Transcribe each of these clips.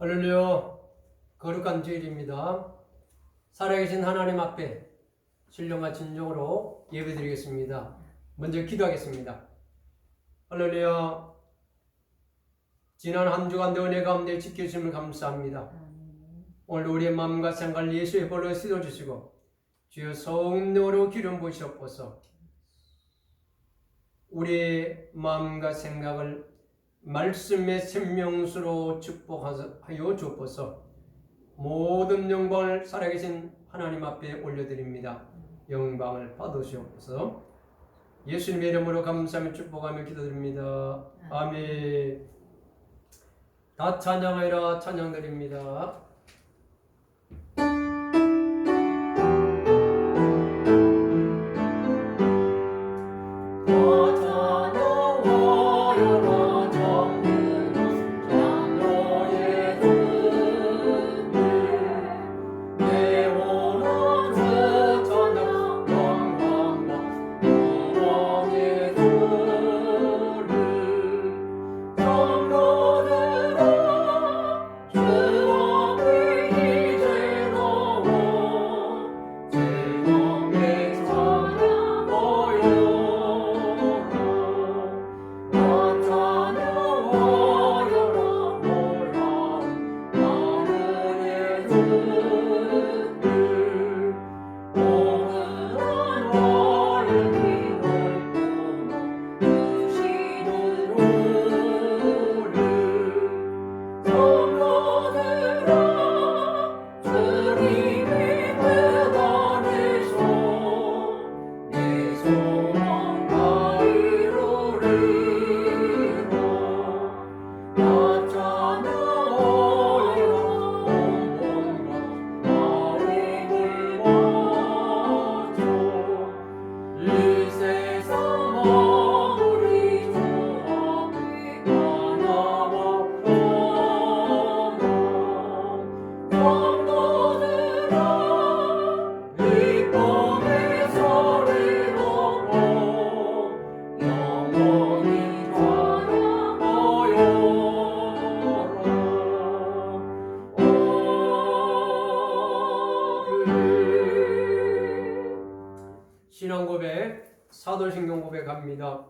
할렐루야 거룩한 주일입니다. 살아계신 하나님 앞에 신령과 진정으로 예배드리겠습니다. 먼저 기도하겠습니다. 할렐루야 지난 한 주간도 은혜 가운데 지켜주심을 감사합니다. 오늘 우리의 마음과 생각을 예수의 볼로 씻어주시고 주여 성령으로 기름 부으시옵소서 우리의 마음과 생각을 말씀의 생명수로 축복하여 주옵소서 모든 영광을 살아계신 하나님 앞에 올려드립니다. 영광을 받으시옵소서 예수님의 이름으로 감사하며 축복하며 기도드립니다. 아멘 다 찬양하여라 찬양드립니다. 신앙 고백, 사도신경 고백합니다.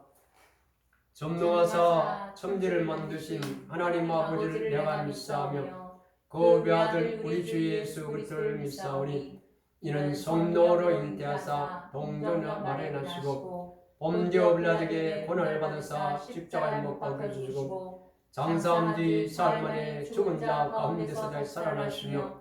전능하사 천지를 만드신 하나님 아버지를 내가 믿사하며 그 외 아들 우리 주 예수 그리스도를 믿사오니 이는 성도로 잉태하사 동전을 마련하시고 범죄 빌라에게 고난을 받으사 십자가에 못 박혀주시고 장사한 뒤 사흘 만에 죽은 자 가운데서 다시 살아나시며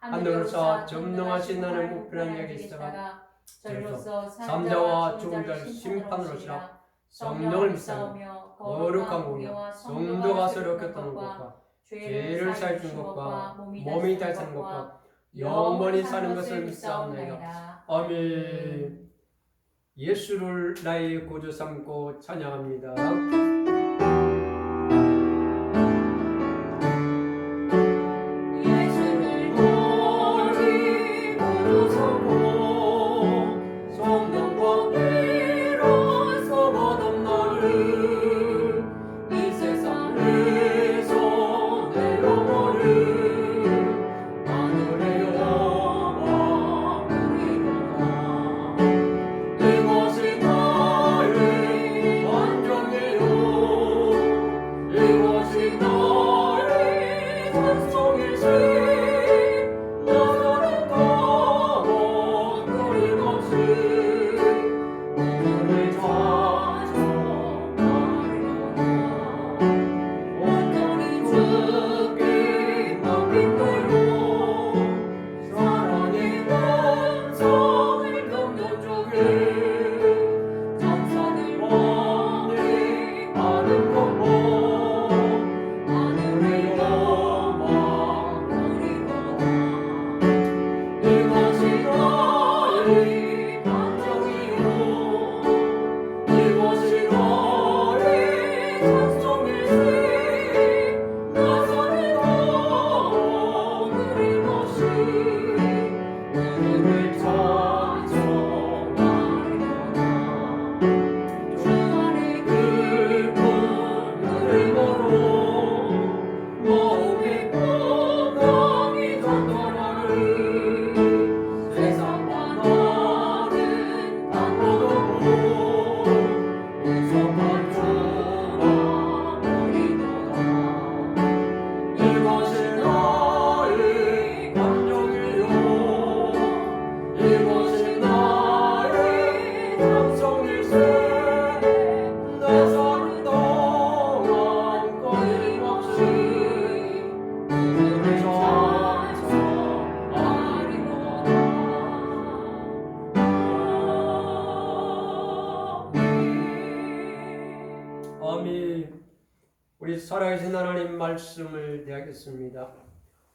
하늘로서 전능하신 하나님 우편한 여기 있다가 저로서 삼자와 죽은 자를 심판으로시라. 성령을 믿사오며 거룩한 공의와 성도가 교통하는 것과 죄를 사해 준 것과 몸이 사는 것과 영원히 사는 것을 믿사옵나이다. 아멘. 예수를 나의 구주 삼고 찬양합니다.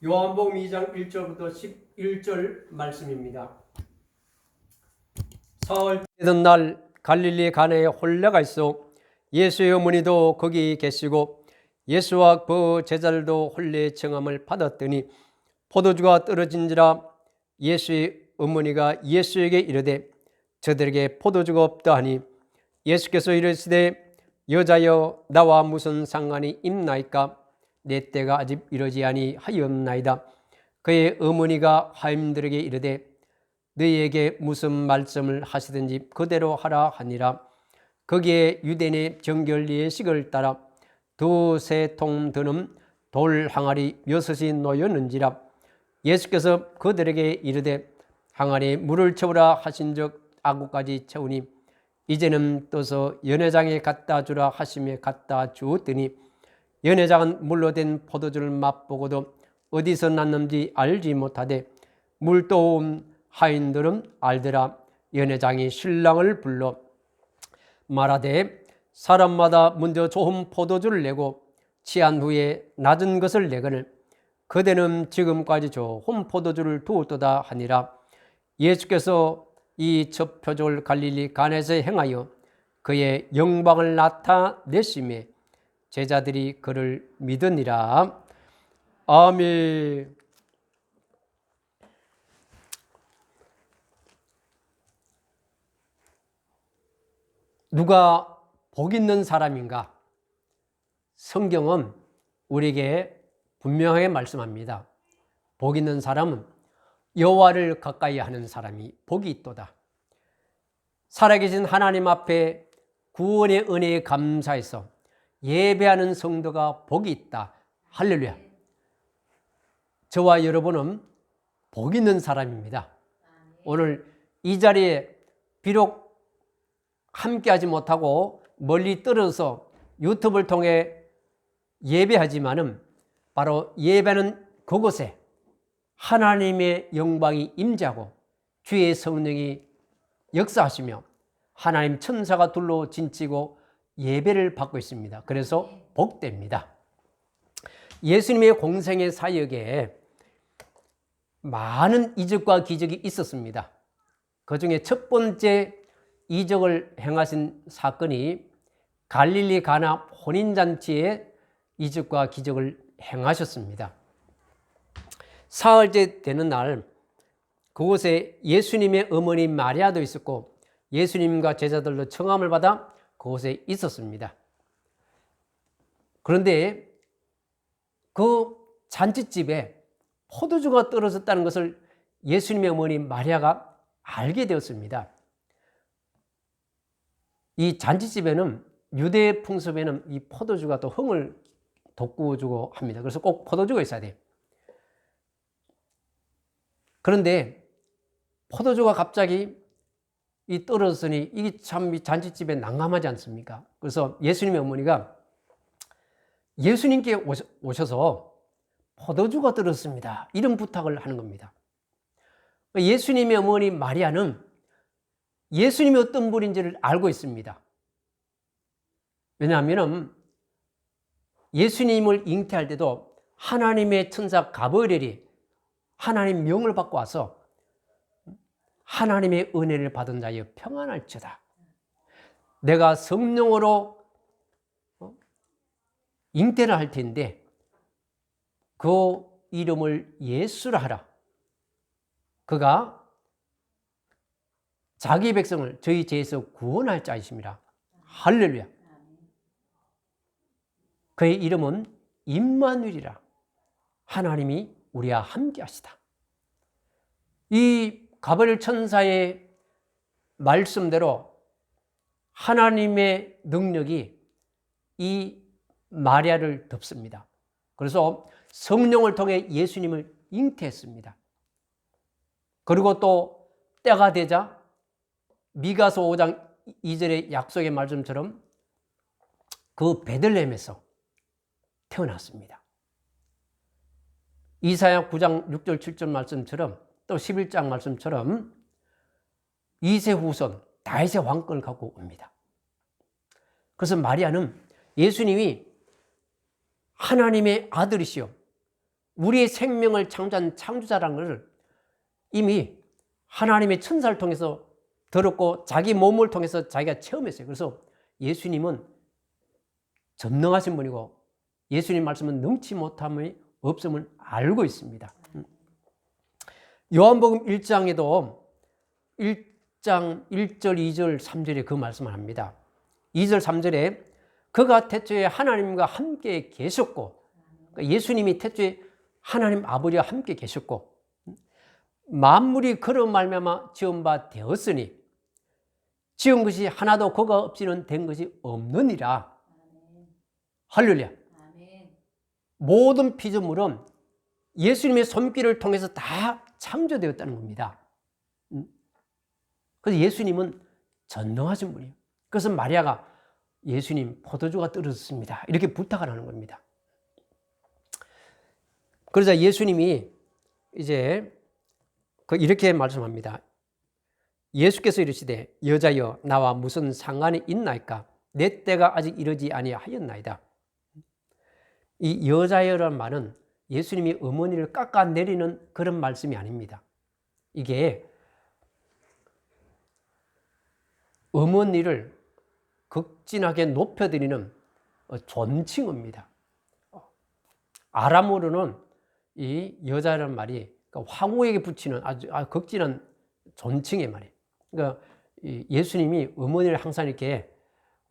요한복음 2장 1절부터 11절 말씀입니다. 사흘 되던 날 갈릴리 가나에 홀레가 있어 예수의 어머니도 거기 계시고 예수와 그 제자들도 홀레의 청함을 받았더니 포도주가 떨어진지라 예수의 어머니가 예수에게 이르되 저들에게 포도주가 없다 하니 예수께서 이르시되 여자여 나와 무슨 상관이 있나이까 내 때가 아직 이르지 아니 하였나이다. 그의 어머니가 하임들에게 이르되 너희에게 무슨 말씀을 하시든지 그대로 하라 하니라. 거기에 유대인의 정결 예식을 따라 두세 통 드는 돌 항아리 여섯이 놓였는지라. 예수께서 그들에게 이르되 항아리에 물을 채우라 하신즉 아구까지 채우니 이제는 떠서 연회장에 갖다 주라 하심에 갖다 주었더니 연회장은 물로 된 포도주를 맛보고도 어디서 났는지 알지 못하되 물도 온 하인들은 알더라. 연회장이 신랑을 불러 말하되 사람마다 먼저 좋은 포도주를 내고 취한 후에 낮은 것을 내거늘 그대는 지금까지 좋은 포도주를 두었도다 하니라. 예수께서 이 첫 표적을 갈릴리 간에서 행하여 그의 영광을 나타내심에 제자들이 그를 믿으니라 아멘 누가 복 있는 사람인가? 성경은 우리에게 분명하게 말씀합니다. 복 있는 사람은 여호와를 가까이 하는 사람이 복이 있도다. 살아계신 하나님 앞에 구원의 은혜에 감사해서 예배하는 성도가 복이 있다. 할렐루야. 저와 여러분은 복 있는 사람입니다. 오늘 이 자리에 비록 함께하지 못하고 멀리 떨어져서 유튜브를 통해 예배하지만은 바로 예배는 그곳에 하나님의 영광이 임재하고 주의 성령이 역사하시며 하나님 천사가 둘로 진치고 예배를 받고 있습니다. 그래서 복됩니다. 예수님의 공생의 사역에 많은 이적과 기적이 있었습니다. 그 중에 첫 번째 이적을 행하신 사건이 갈릴리 가나 혼인잔치에 이적과 기적을 행하셨습니다. 사흘째 되는 날 그곳에 예수님의 어머니 마리아도 있었고 예수님과 제자들도 청함을 받아 그곳에 있었습니다. 그런데 그 잔치집에 포도주가 떨어졌다는 것을 예수님의 어머니 마리아가 알게 되었습니다. 이 잔치집에는 유대 풍습에는 이 포도주가 또 흥을 돋구어주고 합니다. 그래서 꼭 포도주가 있어야 돼요. 그런데 포도주가 갑자기 이 떨어졌으니 이게 참 잔치집에 난감하지 않습니까? 그래서 예수님의 어머니가 예수님께 오셔서 포도주가 떨어졌습니다. 이런 부탁을 하는 겁니다. 예수님의 어머니 마리아는 예수님이 어떤 분인지를 알고 있습니다. 왜냐하면 예수님을 잉태할 때도 하나님의 천사 가버렐이 하나님 명을 받고 와서 하나님의 은혜를 받은 자여 평안할지다. 내가 성령으로 어? 잉태를 할 텐데 그 이름을 예수라 하라. 그가 자기 백성을 저희 죄에서 구원할 자이십니다. 할렐루야. 그의 이름은 임마누엘이라. 하나님이 우리와 함께 하시다. 이 가버릴 천사의 말씀대로 하나님의 능력이 이 마리아를 덮습니다. 그래서 성령을 통해 예수님을 잉태했습니다. 그리고 또 때가 되자 미가서 5장 2절의 약속의 말씀처럼 그 베들레헴에서 태어났습니다. 이사야 9장 6절 7절 말씀처럼 또 11장 말씀처럼 이세 후손 다윗의 왕권을 갖고 옵니다. 그래서 마리아는 예수님이 하나님의 아들이시요. 우리의 생명을 창조한 창조자라는 것을 이미 하나님의 천사를 통해서 들었고 자기 몸을 통해서 자기가 체험했어요. 그래서 예수님은 전능하신 분이고 예수님 말씀은 능치 못함이 없음을 알고 있습니다. 음. 요한복음 1장에도 1장 1절, 2절, 3절에 그 말씀을 합니다. 2절, 3절에 그가 태초에 하나님과 함께 계셨고 그러니까 예수님이 태초에 하나님 아버지와 함께 계셨고 만물이 그로 말미암아 지은 바 되었으니 지은 것이 하나도 그가 없이는 된 것이 없느니라. 할렐루야. 모든 피조물은 예수님의 손길을 통해서 다 창조되었다는 겁니다. 음. 그래서 예수님은 전능하신 분이에요. 그래서 마리아가 예수님 포도주가 떨어졌습니다. 이렇게 부탁을 하는 겁니다. 그러자 예수님이 이제 그 이렇게 말씀합니다. 예수께서 이르시되 여자여 나와 무슨 상관이 있나이까 내 때가 아직 이르지 아니하였나이다. 이 여자여라는 말은 예수님이 어머니를 깎아내리는 그런 말씀이 아닙니다. 이게 어머니를 극진하게 높여드리는 어, 존칭어입니다. 아람어로는 이 여자라는 말이 그러니까 황후에게 붙이는 아주 아주 극진한 존칭의 말이에요. 그러니까 이 예수님이 어머니를 항상 이렇게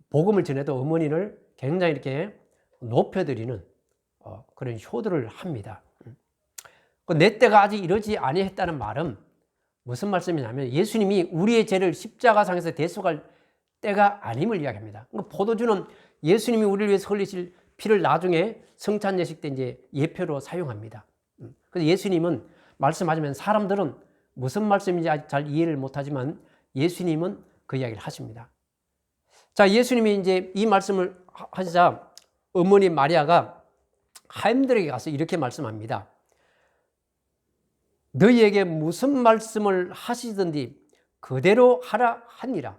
복음을 전해도 어머니를 굉장히 이렇게 높여드리는 어, 그런 효도를 합니다. 그내 때가 아직 이러지 아니했다는 말은 무슨 말씀이냐면 예수님이 우리의 죄를 십자가상에서 대속할 때가 아님을 이야기합니다. 그러니까 포도주는 예수님이 우리를 위해서 흘리실 피를 나중에 성찬 예식 때 이제 예표로 사용합니다. 음. 그래서 예수님은 말씀하시면 사람들은 무슨 말씀인지 잘 이해를 못하지만 예수님은 그 이야기를 하십니다. 자, 예수님이 이제 이 말씀을 하- 하시자 어머니 마리아가 하임들에게 가서 이렇게 말씀합니다. 너희에게 무슨 말씀을 하시든지 그대로 하라 하니라.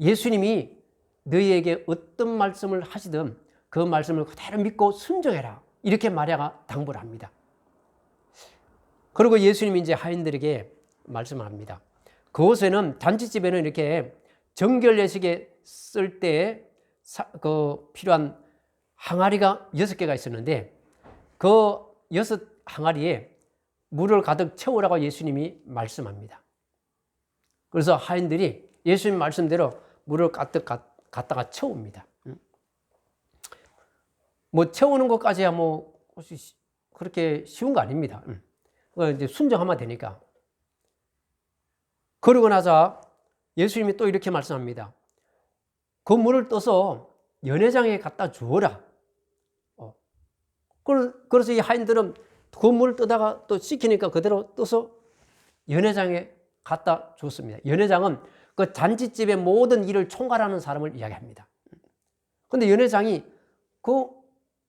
예수님이 너희에게 어떤 말씀을 하시든 그 말씀을 그대로 믿고 순종해라. 이렇게 마리아가 당부를 합니다. 그리고 예수님이 이제 하인들에게 말씀을 합니다. 그곳에는 잔치집에는 이렇게 정결 예식에 쓸 때 그 필요한 항아리가 여섯 개가 있었는데 그 여섯 항아리에 물을 가득 채우라고 예수님이 말씀합니다. 그래서 하인들이 예수님 말씀대로 물을 가득 가- 갖다가 채웁니다. 음. 뭐 채우는 것까지야 뭐 그렇게 쉬운 거 아닙니다. 음. 이제 순정하면 되니까. 그러고 나서 예수님이 또 이렇게 말씀합니다. 그 물을 떠서 연회장에 갖다 주어라. 어. 그래- 그래서 이 하인들은 그 물을 떠다가 또 씻기니까 그대로 떠서 연회장에 갖다 줬습니다. 연회장은 그 잔치집의 모든 일을 총괄하는 사람을 이야기합니다. 근데 연회장이 그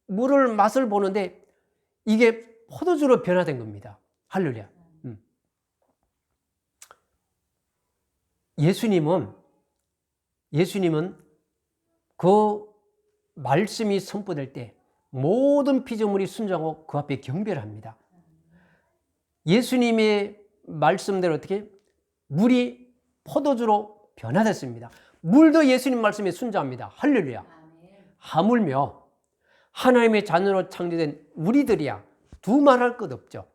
물을 맛을 보는데 이게 포도주로 변화된 겁니다. 할렐루야. 음. 예수님은 예수님은 그 말씀이 선포될 때 모든 피조물이 순종하고 그 앞에 경배합니다. 예수님의 말씀대로 어떻게 물이 포도주로 변화됐습니다. 물도 예수님 말씀에 순종합니다. 할렐루야. 하물며 하나님의 자녀로 창조된 우리들이야 두 말할 것 없죠.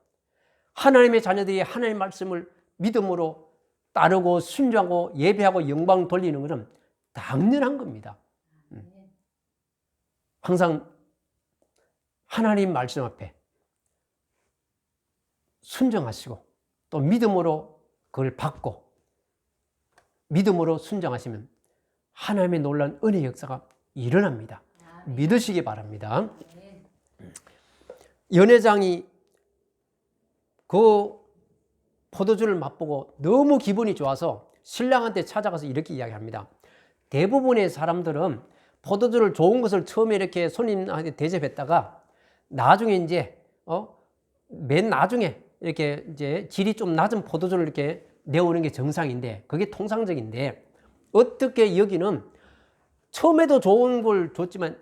하나님의 자녀들이 하나님의 말씀을 믿음으로 따르고 순종하고 예배하고 영광 돌리는 것은 당연한 겁니다. 아멘. 항상 하나님 말씀 앞에 순종하시고 또 믿음으로 그걸 받고 믿음으로 순종하시면 하나님의 놀란 은혜 역사가 일어납니다. 아멘. 믿으시기 바랍니다. 연회장이 그 포도주를 맛보고 너무 기분이 좋아서 신랑한테 찾아가서 이렇게 이야기합니다. 대부분의 사람들은 포도주를 좋은 것을 처음에 이렇게 손님한테 대접했다가 나중에 이제 어 맨 나중에 이렇게 이제 질이 좀 낮은 포도주를 이렇게 내오는 게 정상인데 그게 통상적인데 어떻게 여기는 처음에도 좋은 걸 줬지만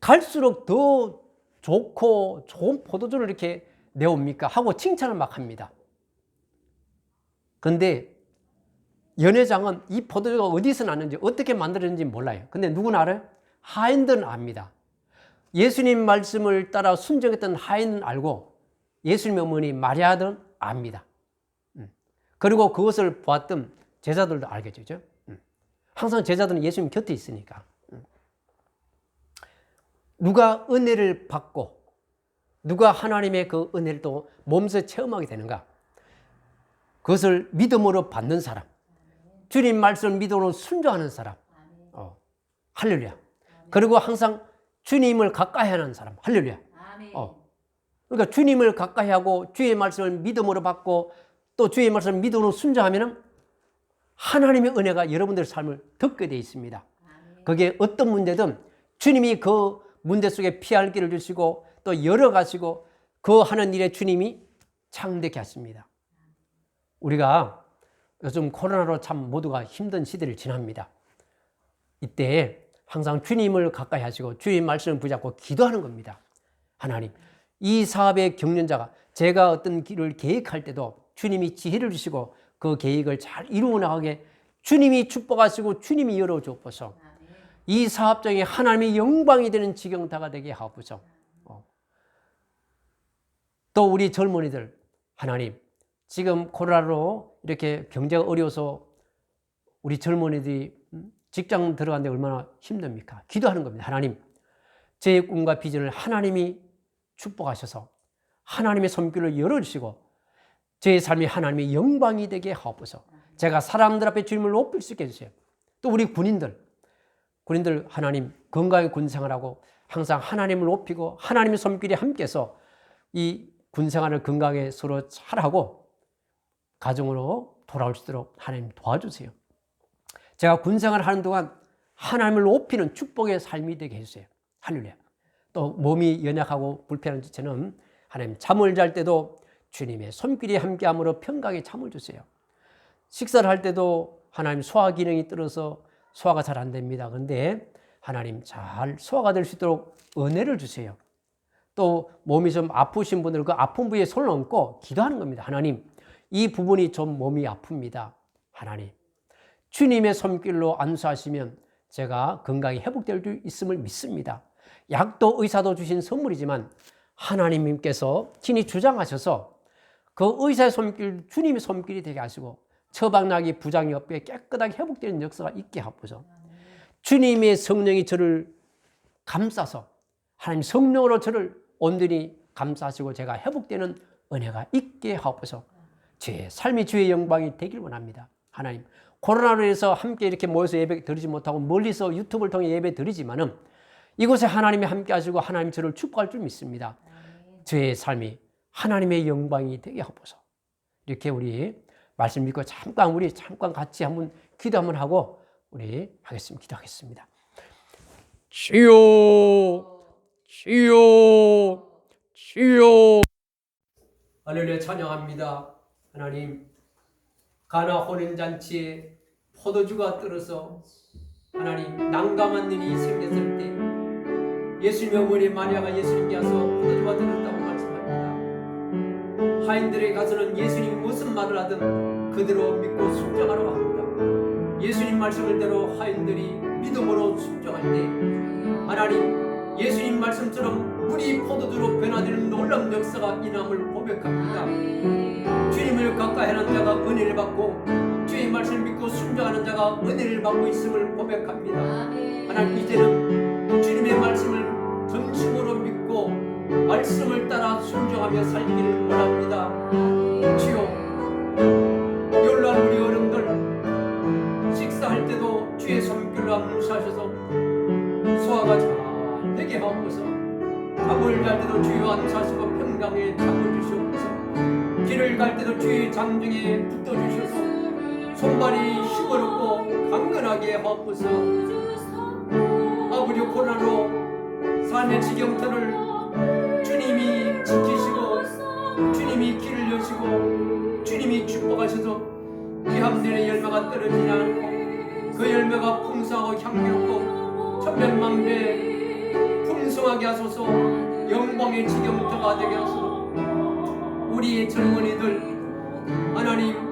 갈수록 더 좋고 좋은 포도주를 이렇게 내옵니까? 하고 칭찬을 막 합니다. 근데 연회장은 이 포도주가 어디서 났는지 어떻게 만들었는지 몰라요. 근데 누구는 알아요? 하인들은 압니다. 예수님 말씀을 따라 순종했던 하인은 알고 예수님 어머니 마리아들은 압니다. 음. 그리고 그것을 보았던 제자들도 알겠죠. 음. 항상 제자들은 예수님 곁에 있으니까. 음. 누가 은혜를 받고 누가 하나님의 그 은혜를 또 몸소 체험하게 되는가? 그것을 믿음으로 받는 사람, 주님 말씀을 믿음으로 순종하는 사람. 어, 할렐루야. 그리고 항상 주님을 가까이 하는 사람, 할렐루야. 어. 그러니까 주님을 가까이 하고 주의 말씀을 믿음으로 받고 또 주의 말씀을 믿음으로 순종하면은 하나님의 은혜가 여러분들의 삶을 덮게 되어 있습니다. 아멘. 그게 어떤 문제든 주님이 그 문제 속에 피할 길을 주시고 또 열어가시고 그 하는 일에 주님이 창대케 하십니다. 우리가 요즘 코로나로 참 모두가 힘든 시대를 지납니다. 이때 항상 주님을 가까이 하시고 주님 말씀을 붙잡고 기도하는 겁니다. 하나님, 이 사업의 경륜자가 제가 어떤 길을 계획할 때도 주님이 지혜를 주시고 그 계획을 잘 이루어 나가게 주님이 축복하시고 주님이 열어 주옵소서. 이 사업장이 하나님의 영광이 되는 지경타가 되게 하옵소서. 어. 또 우리 젊은이들 하나님 지금 코로나로 이렇게 경제가 어려워서 우리 젊은이들이 음, 직장 들어가는데 얼마나 힘듭니까? 기도하는 겁니다. 하나님 제 꿈과 비전을 하나님이 축복하셔서 하나님의 손길을 열어주시고 제 삶이 하나님의 영광이 되게 하옵소서. 제가 사람들 앞에 주님을 높일 수 있게 해주세요. 또 우리 군인들 군인들 하나님 건강히 군생활하고 항상 하나님을 높이고 하나님의 손길이 함께해서 이 군생활을 건강에 서로 잘하고 가정으로 돌아올 수 있도록 하나님 도와주세요. 제가 군생활을 하는 동안 하나님을 높이는 축복의 삶이 되게 해주세요. 할렐루야. 또 몸이 연약하고 불편한 지체는 하나님 잠을 잘 때도 주님의 손길이 함께함으로 평강에 잠을 주세요. 식사를 할 때도 하나님 소화 기능이 떨어서 소화가 잘 안 됩니다. 그런데 하나님 잘 소화가 될 수 있도록 은혜를 주세요. 또 몸이 좀 아프신 분들 그 아픈 부위에 손을 얹고 기도하는 겁니다. 하나님 이 부분이 좀 몸이 아픕니다. 하나님 주님의 손길로 안수하시면 제가 건강이 회복될 수 있음을 믿습니다. 약도 의사도 주신 선물이지만 하나님께서 친히 주장하셔서 그 의사의 손길 주님의 손길이 되게 하시고 처방약이 부장이 없게 깨끗하게 회복되는 역사가 있게 하옵소서. 주님의 성령이 저를 감싸서 하나님 성령으로 저를 온전히 감싸시고 제가 회복되는 은혜가 있게 하옵소서. 제 삶이 주의 영광이 되길 원합니다. 하나님 코로나로 인해서 함께 이렇게 모여서 예배 드리지 못하고 멀리서 유튜브를 통해 예배 드리지만은 이곳에 하나님이 함께 하시고 하나님 저를 축복할 줄 믿습니다. 저의 삶이 하나님의 영광이 되게 하옵소서. 이렇게 우리 말씀 믿고 잠깐 우리 잠깐 같이 한번 기도 한번 하고 우리 하겠습니다. 기도하겠습니다. 주여, 주여, 주여. 할렐루야 찬양합니다. 하나님 가나 혼인 잔치에 포도주가 떨어서 하나님 난감한 일이 생겼을 때 예수님의 어머니 마리아가 예수님께 와서 포도주가 떨어졌다고 말씀합니다. 하인들에 가서는 예수님이 무슨 말을 하든 그대로 믿고 순종하라고 합니다. 예수님 말씀을 대로 하인들이 믿음으로 순종할 때 하나님 예수님 말씀처럼 물이 포도주로 변화되는 놀라운 역사가 이남을 고백합니다. 주님을 가까이 하는 자가 은혜를 받고 주의 말씀을 믿고 순종하는 자가 은혜를 받고 있음을 고백합니다. 하나님 이제는 주님의 말씀을 전심으로 믿고 말씀을 따라 순종하며 살기를 원합니다. 주여 열날 우리 어른들 식사할 때도 주의 손길로 안무사하셔서 잠을 잘 때도 주여 안사시고 평강에 잠을 주시옵소서. 길을 갈 때도 주의 장중에 붙어 주셔서. 손발이 힘어렵고 강건하게 하옵소서. 아버지 코로나로 삶의 지경터를 주님이 지키시고 주님이 길을 여시고 주님이 축복하셔서 귀함되는 열매가 떨어지지 않고 그 열매가 풍성하고 향기롭고 천변만배 풍성하게 하소서 영광의 지경터가 되게 하소서. 우리의 젊은이들 하나님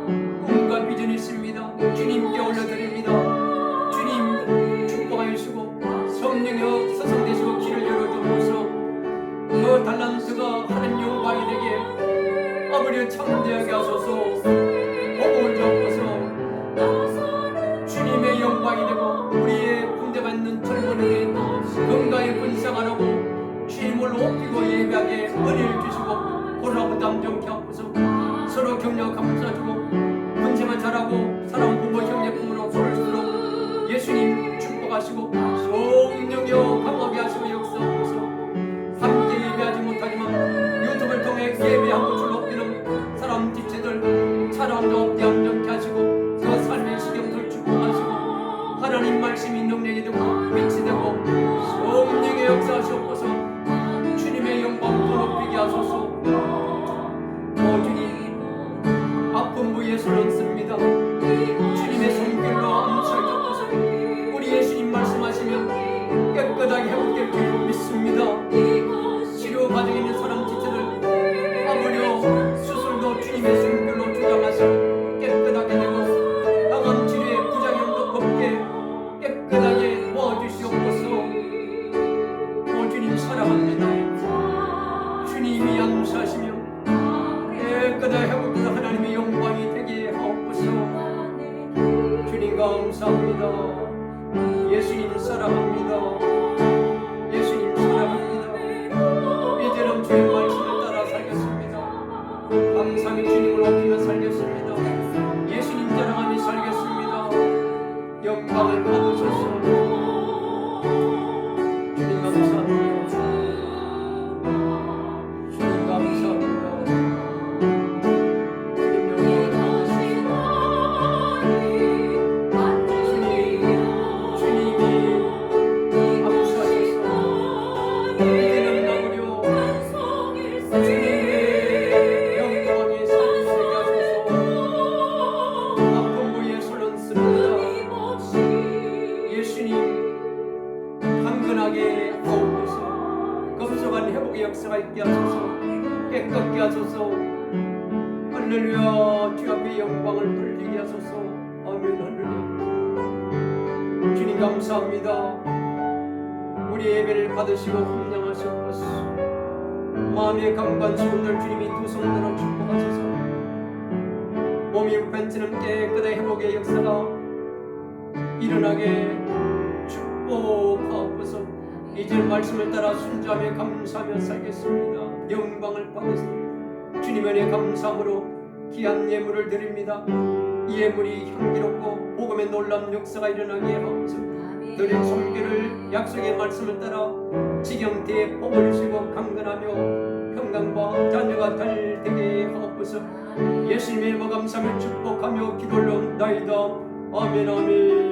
주님을 높이고 예배하게 은혜를 주시고 고라고 남정케 하소서 서로 격려 감사주고 문제만 잘하고 사랑 부모 형제 품으로 볼수록 예수님 축복하시고 성령여 강하게 하시고 역사하소서 함께 예배하지 못하지만 유튜브를 통해 예배하고 줄 받겠습니다. 주님 은혜 감사함으로 귀한 예물을 드립니다. 이 예물이 향기롭고 복음의 놀라운 역사가 일어나게 하옵소서. 드린 손길을 약속의 말씀을 따라 지경대에 복을 주시고 강건하며 평강과 자녀가 잘 되게 하옵소서. 예수님의 감사하며 축복하며 기도를 온다이다. 아멘 아멘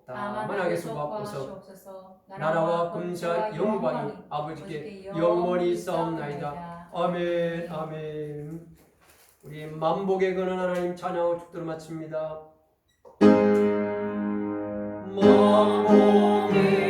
다만 하게 수고하옵소서 나라와 금시와 영광이 아버지께 영원히 싸움나이다. 아멘 아멘. 우리 만복의 근원 하나님 찬양하고 축도를 마칩니다. 만복의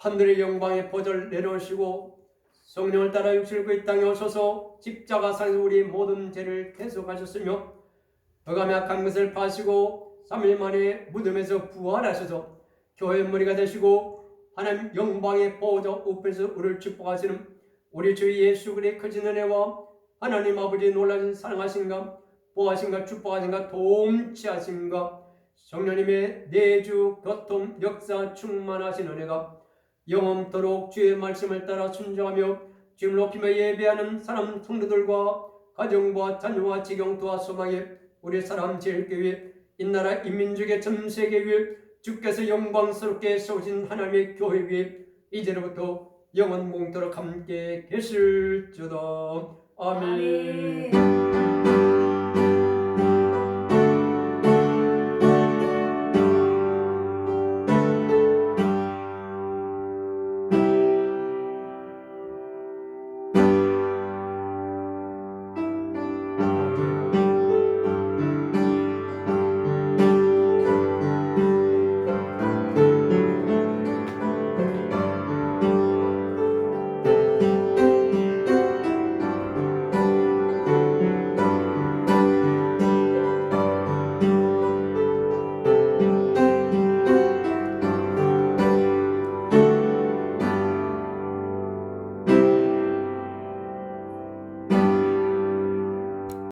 하늘의 영광의 보좌를 내려오시고 성령을 따라 육신을 그 땅에 오셔서 십자가 상에서 우리 모든 죄를 대속하셨으며 어감의 악한 것을 파시고 3일 만에 무덤에서 부활하셔서 교회의 머리가 되시고 하나님 영광의 보호자 우편에서 우리를 축복하시는 우리 주 예수 그리스도의 크신 은혜와 하나님 아버지의 놀라신 사랑하신가 보호하신가 축복하신가 도움치하신가 성령님의 내주 교통 역사 충만하신 은혜가 영원토록 주의 말씀을 따라 순종하며 주님 높이며 예배하는 사람 성도들과 가정과 자녀와 지경도와 소망에 우리 사람 제일교회 이나라 인민족의 전 세계 위에 주께서 영광스럽게 세우신 하나님의 교회 위에 이제로부터 영원 공도록 함께 계실지어다 아멘. 아멘.